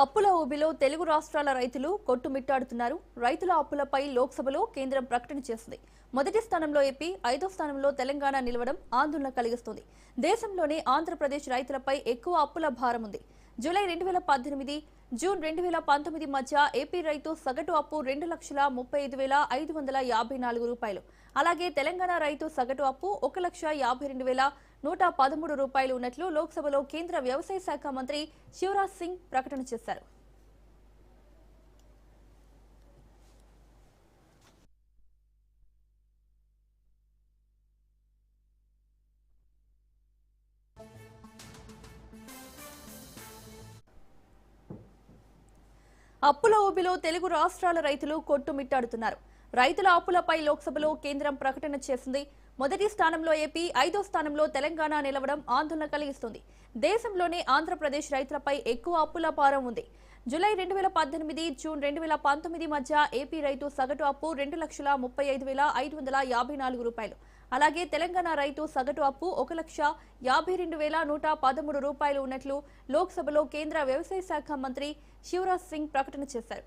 అప్పుల ఊబిలో తెలుగు రాష్ట్రాల రైతులు కొట్టుమిట్టాడుతున్నారు. రైతుల అప్పులపై లోక్సభలో కేంద్రం ప్రకటన చేసింది. మొదటి స్థానంలో ఏపీ ఐదో స్థానంలో తెలంగాణ నిలవడం ఆందోళన కలిగిస్తుంది. దేశంలోనే ఆంధ్రప్రదేశ్ రైతులపై ఎక్కువ అప్పుల భారం ఉంది. జూలై రెండు వేల పద్దెనిమిది జూన్ రెండు వేల పంతొమ్మిది మధ్య ఏపీ రైతు సగటు అప్పు రెండు లక్షల ముప్పై ఐదు వేల ఐదు వందల యాభై నాలుగు రూపాయలు. అలాగే తెలంగాణ రైతు సగటు అప్పు ఒక లక్ష యాభై రెండు వేల నూట పదమూడు రూపాయలు ఉన్నట్లు లోక్సభలో కేంద్ర వ్యవసాయ శాఖ మంత్రి శివరాజ్ సింగ్ ప్రకటన చేశారు. అప్పుల ఊబిలో తెలుగు రాష్ట్రాల రైతులు కొట్టుమిట్టాడుతున్నారు. రైతుల అప్పులపై లోక్సభలో కేంద్రం ప్రకటన చేసింది మొదటి స్థానంలో ఏపీ ఐదో స్థానంలో తెలంగాణ నిలవడం ఆందోళన కలిగిస్తుంది. దేశంలోనే ఆంధ్రప్రదేశ్ రైతులపై ఎక్కువ అప్పుల భారం ఉంది. జూలై రెండు వేల పద్దెనిమిది జూన్ రెండు వేల పంతొమ్మిది మధ్య ఏపీ రైతు సగటు అప్పు రెండు లక్షల ముప్పై ఐదు వేల ఐదు వందల యాభై నాలుగు రూపాయలు. అలాగే తెలంగాణ రైతు సగటు అప్పు ఒక లక్ష యాభై రెండు వేల నూట పదమూడు రూపాయలు ఉన్నట్లు లోక్సభలో కేంద్ర వ్యవసాయ శాఖ మంత్రి శివరాజ్ సింగ్ ప్రకటన చేశారు.